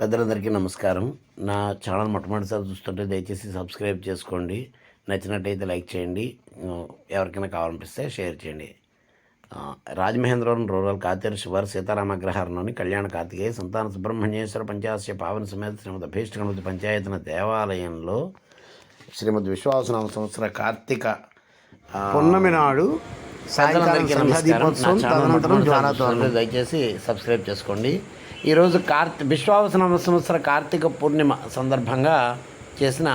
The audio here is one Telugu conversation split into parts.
పెద్దలందరికీ నమస్కారం. నా ఛానల్ మొట్టమొదటిసారి చూస్తుంటే దయచేసి సబ్స్క్రైబ్ చేసుకోండి. నచ్చినట్టయితే లైక్ చేయండి. ఎవరికైనా కావాలనిపిస్తే షేర్ చేయండి. రాజమహేంద్రవరం రూరల్ కాతేరు శివారు సీతారామగ్రహారంలోని కళ్యాణ కార్తికేయ సంతాన సుబ్రహ్మణ్యేశ్వర పంచాశయ పావన సమేత శ్రీమతి అభీష్ట గణపతి పంచాయతన దేవాలయంలో శ్రీమద్ విశ్వాసనామ సంవత్సర కార్తీక పున్నమి నాడు చూస్తుంటే దయచేసి సబ్స్క్రైబ్ చేసుకోండి. ఈరోజు కార్తీ విశ్వావసనామ సంవత్సర కార్తీక పూర్ణిమ సందర్భంగా చేసిన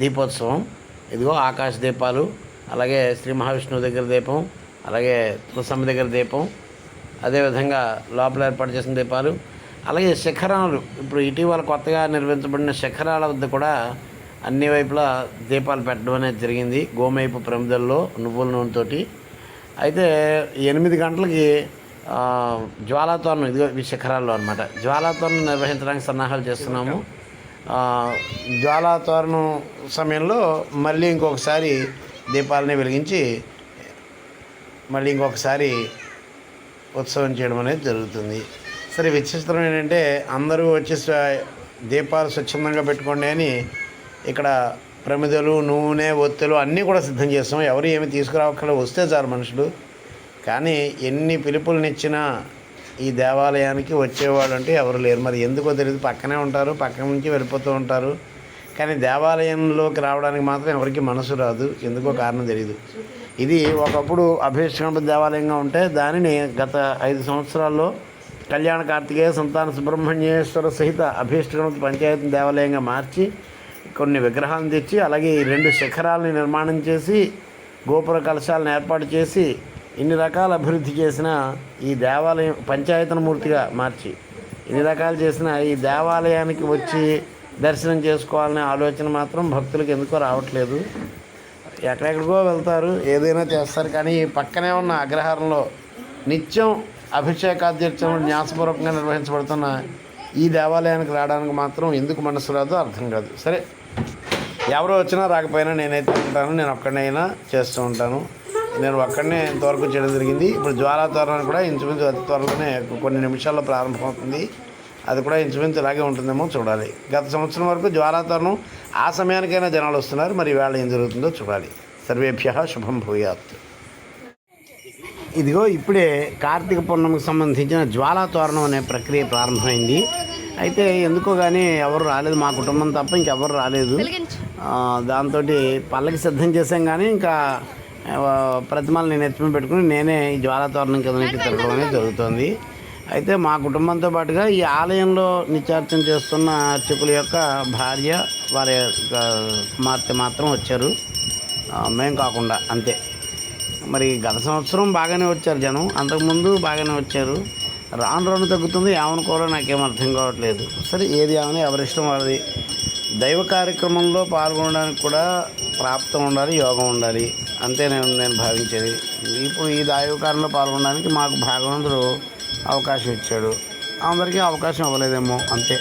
దీపోత్సవం. ఇదిగో ఆకాశ దీపాలు అలాగే శ్రీ మహావిష్ణువు దగ్గర దీపం అలాగే తులసమ్మ దగ్గర దీపం అదేవిధంగా లోపల ఏర్పాటు చేసిన దీపాలు అలాగే శిఖరాలు. ఇప్పుడు ఇటీవల కొత్తగా నిర్మించబడిన శిఖరాల వద్ద కూడా అన్ని వైపులా దీపాలు పెట్టడం అనేది జరిగింది. గోమైపు ప్రమిదల్లో నువ్వుల నూనెతోటి. అయితే ఎనిమిది గంటలకి జ్వాలాతోరణం ఇదిగో ఈ శిఖరాల్లో అనమాట జ్వాలాతోరణం నిర్వహించడానికి సన్నాహాలు చేస్తున్నాము. జ్వాలాతోరణం సమయంలో మళ్ళీ ఇంకొకసారి దీపాలని వెలిగించి మళ్ళీ ఇంకొకసారి ఉత్సవం చేయడం అనేది జరుగుతుంది. సరే విచిత్రం ఏంటంటే అందరూ వచ్చి దీపాలు స్వచ్ఛందంగా పెట్టుకోండి అని ఇక్కడ ప్రమిదలు నూనె ఒత్తులు అన్నీ కూడా సిద్ధం చేస్తాం ఎవరు ఏమి తీసుకురావక్కర్లేదు. వస్తే చాలు మనుషులు. కానీ ఎన్ని పిలుపులనిచ్చినా ఈ దేవాలయానికి వచ్చేవాళ్ళు అంటే ఎవరు లేరు. మరి ఎందుకో తెలియదు పక్కనే ఉంటారు పక్క నుంచి వెళ్ళిపోతూ ఉంటారు. కానీ దేవాలయంలోకి రావడానికి మాత్రం ఎవరికి మనసు రాదు. ఎందుకో కారణం తెలియదు ఇది ఒకప్పుడు అభిషేక దేవాలయంగా ఉంటే దానిని గత ఐదు సంవత్సరాల్లో కళ్యాణ కార్తికేయ సంతాన సుబ్రహ్మణ్యేశ్వర సహిత అభిష్టగణపతి పంచాయతీ దేవాలయంగా మార్చి కొన్ని విగ్రహాలను తెచ్చి అలాగే ఈ రెండు శిఖరాలని నిర్మాణం చేసి గోపుర కలశాలను ఏర్పాటు చేసి ఇన్ని రకాల అభివృద్ధి చేసిన ఈ దేవాలయం పంచాయతన మూర్తిగా మార్చి ఇన్ని రకాలు చేసిన ఈ దేవాలయానికి వచ్చి దర్శనం చేసుకోవాలనే ఆలోచన మాత్రం భక్తులకు ఎందుకో రావట్లేదు. ఎక్కడెక్కడికో వెళ్తారు ఏదైనా చేస్తారు కానీ పక్కనే ఉన్న అగ్రహారంలో నిత్యం అభిషేకాధ్యక్షులు న్యాసపూర్వకంగా నిర్వహించబడుతున్న ఈ దేవాలయానికి రావడానికి మాత్రం ఎందుకు మనసు రాదో అర్థం కాదు. సరే ఎవరు వచ్చినా రాకపోయినా నేనైతే ఉంటాను నేను ఒక్కడైనా చేస్తూ ఉంటాను. నేను ఒక్కడనే ఇంతవరకు చేయడం జరిగింది. ఇప్పుడు జ్వాలా తోరణం కూడా ఇంచుమించు అతి త్వరలోనే కొన్ని నిమిషాల్లో ప్రారంభమవుతుంది. అది కూడా ఇంచుమించు ఇలాగే ఉంటుందేమో చూడాలి. గత సంవత్సరం వరకు జ్వాలా తోరణం ఆ సమయానికైనా జనాలు వస్తున్నారు. మరి వేళ ఏం జరుగుతుందో చూడాలి. సర్వేభ్య శుభం భూయాత్. ఇదిగో ఇప్పుడే కార్తీక పౌర్ణమికి సంబంధించిన జ్వాలా తోరణం అనే ప్రక్రియ ప్రారంభమైంది. అయితే ఎందుకో కానీ ఎవరు రాలేదు. మా కుటుంబం తప్ప ఇంకెవరు రాలేదు. దాంతో పల్లకి సిద్ధం చేసాం కానీ ఇంకా ఆ, ప్రతిమలు నేను పెట్టుకుని నేనే ఈ జ్వాలతోరణం కింద నుంచి తిరగడం అనేది జరుగుతుంది. అయితే మా కుటుంబంతో పాటుగా ఈ ఆలయంలో నిత్యార్చన చేస్తున్న అర్చకుల యొక్క భార్య వారి యొక్క కుమార్తె మాత్రం వచ్చారు. మేం కాకుండా అంతే. మరి గత సంవత్సరం బాగానే వచ్చారు జనం. అంతకుముందు బాగానే వచ్చారు. రాను రాను తగ్గుతుంది ఏమనుకోవాలో నాకేం అర్థం కావట్లేదు. సరే ఏది ఏమని ఎవరిష్టం వాళ్ళది? దైవ కార్యక్రమంలో పాల్గొనడానికి కూడా ప్రాప్తం ఉండాలి యోగం ఉండాలి. అంతే నేను నేను భావించేది. ఇప్పుడు ఈ దైవ కార్యంలో పాల్గొనడానికి మాకు భగవంతుడు అవకాశం ఇచ్చాడు. అందరికీ అవకాశం ఇవ్వలేదేమో అంతే.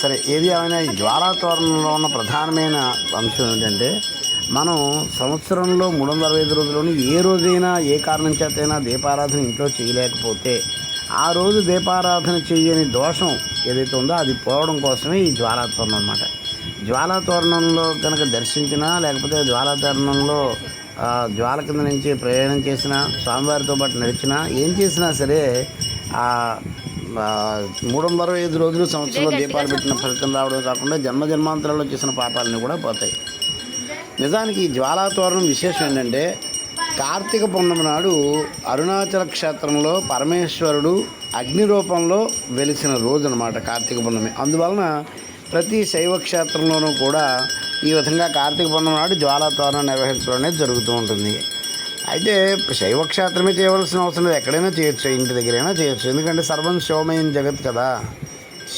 సరే ఏది ఏమైనా ఈ జ్వాలా తోరణంలో ఉన్న ప్రధానమైన అంశం ఏంటంటే మనం సంవత్సరంలో మూడు వందల అరవై ఐదు రోజుల్లోని ఏ రోజైనా ఏ కారణం చేతైనా దీపారాధన ఇంట్లో చేయలేకపోతే ఆ రోజు దీపారాధన చేయని దోషం ఏదైతే ఉందో అది పోవడం కోసమే ఈ జ్వాలా తోరణం అనమాట జ్వాలా తోరణంలో కనుక దర్శించినా లేకపోతే జ్వాలా తోరణంలో ఆ, జ్వాల కింద నుంచి ప్రయాణం చేసినా స్వామివారితో పాటు నడిచినా ఏం చేసినా సరే మూడు వందల అరవై ఐదు రోజులు సంవత్సరంలో దీపాలు పెట్టిన ఫలితం రావడం కాకుండా జన్మ జన్మాంతరాల్లో చేసిన పాపాలని కూడా పోతాయి. నిజానికి ఈ జ్వాలా తోరణం విశేషం ఏంటంటే కార్తీక పౌర్ణమి నాడు అరుణాచల క్షేత్రంలో పరమేశ్వరుడు అగ్ని రూపంలో వెలిసిన రోజు అనమాట కార్తీక పౌర్ణమి. అందువలన ప్రతి శైవ క్షేత్రంలోనూ కూడా ఈ విధంగా కార్తీక పౌర్ణమి నాడు జ్వాలా నిర్వహించడం అనేది జరుగుతూ ఉంటుంది. అయితే శైవ క్షేత్రమే చేయవలసిన అవసరం లేదు. ఎక్కడైనా చేయొచ్చు ఇంటి దగ్గరైనా చేయొచ్చు. ఎందుకంటే సర్వం శివమయం జగత్ కదా.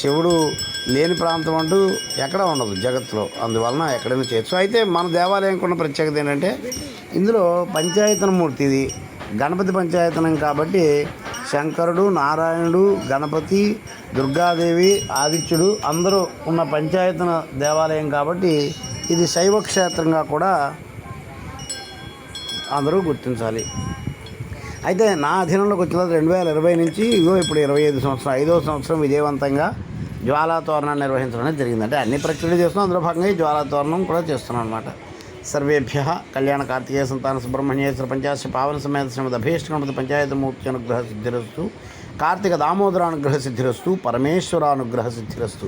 శివుడు లేని ప్రాంతం అంటూ ఎక్కడ ఉండదు జగత్తులో. అందువలన ఎక్కడైనా చేయొచ్చు. అయితే మన దేవాలయంకున్న ప్రత్యేకత ఏంటంటే ఇందులో పంచాయతన మూర్తి ఇది గణపతి పంచాయతనం కాబట్టి శంకరుడు నారాయణుడు గణపతి దుర్గాదేవి ఆదిత్యుడు అందరూ ఉన్న పంచాయతన దేవాలయం కాబట్టి ఇది శైవ క్షేత్రంగా కూడా అందరూ గుర్తించాలి. అయితే నా అధీనంలోకి వచ్చిన రెండు వేల ఇరవై నుంచి ఇగో ఇప్పుడు ఇరవై ఐదు సంవత్సరం ఐదో సంవత్సరం విజయవంతంగా జ్వాలా తోరణాన్ని నిర్వహించడం అనేది జరిగింది. అంటే అన్ని ప్రక్రియలు చేస్తున్నాం అందులో భాగంగా జ్వాలా తోరణం కూడా చేస్తున్నాం అనమాట సర్వేభ్య కళ్యాణ కార్తికేయ సంతాన సుబ్రహ్మణ్యేశ్వర పంచాశ పావన సమేత శ్రీమద్ అభీష్టగణపతి పంచాయతమూర్తి అనుగ్రహ సిద్ధిరస్తు కార్తీక దామోదర అనుగ్రహ సిద్ధిరస్తు పరమేశ్వర అనుగ్రహ సిద్ధిరస్తు.